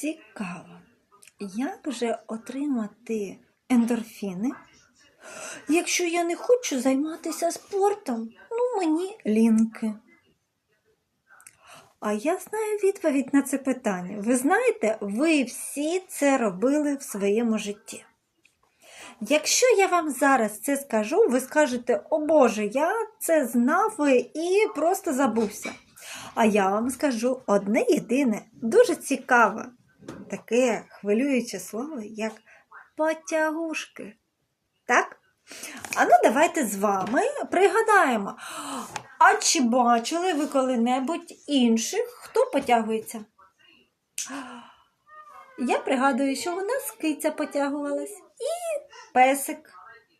Цікаво, як же отримати ендорфіни, якщо я не хочу займатися спортом? Ну, мені лінки. А я знаю відповідь на це питання. Ви знаєте, ви всі це робили в своєму житті. Якщо я вам зараз це скажу, ви скажете, о Боже, я це знав і просто забувся. А я вам скажу одне єдине, дуже цікаве, таке хвилююче слово, як потягушки. Так? А ну давайте з вами пригадаємо. А чи бачили ви коли-небудь інших, хто потягується? Я пригадую, що у нас киця потягувалась і песик.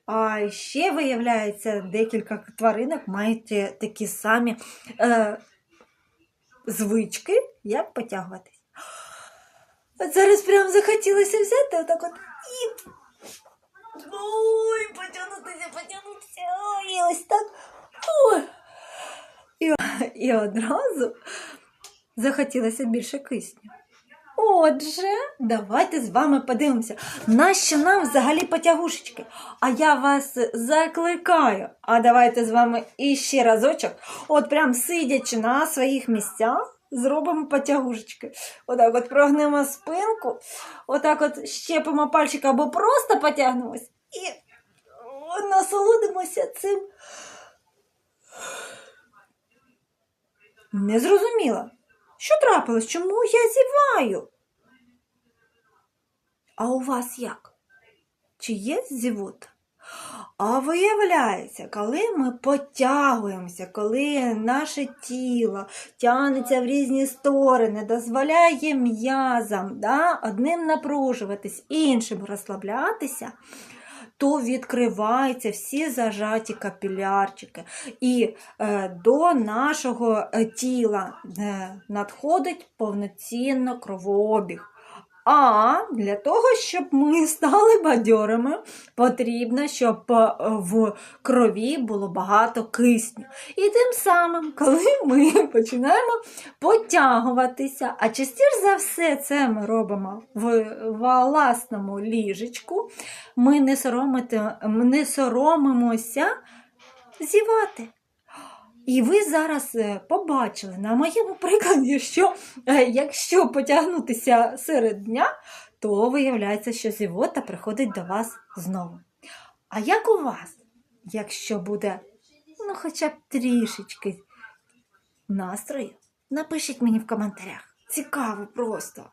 А ще, виявляється, декілька тваринок мають такі самі е, звички, як потягуватись. От зараз прям захотілося взяти отак от і. Ой, потягнутися, потягнутися. І ось так. Ой. І, і одразу захотілося більше кисню. Отже, давайте з вами подивимося, нащо нам взагалі потягушечки. А я вас закликаю. А давайте з вами іще разочок, от прям сидячи на своїх місцях, зробимо потягушечки. Отак от прогнемо спинку, отак от щепимо пальчик або просто потягнемось і насолодимося цим. Не зрозуміла. Що трапилось? Чому я зіваю? А у вас як? Чи є зівота? А виявляється, коли ми потягуємося, коли наше тіло тягнеться в різні сторони, дозволяє м'язам да, одним напружуватись, іншим розслаблятися, то відкриваються всі зажаті капілярчики, і е, до нашого е, тіла е, надходить повноцінно кровообіг. А для того, щоб ми стали бадьорими, потрібно, щоб е, в крові було багато кисню. І тим самим, коли ми починаємо потягуватися, а частіше за все це ми робимо в власному ліжечку, ми не, не соромимося зівати. І ви зараз е, побачили на моєму прикладі, що е, якщо потягнутися серед дня, то виявляється, що зівота приходить до вас знову. А як у вас, якщо буде ну, хоча б трішечки настрою, напишіть мені в коментарях. Цікаво просто.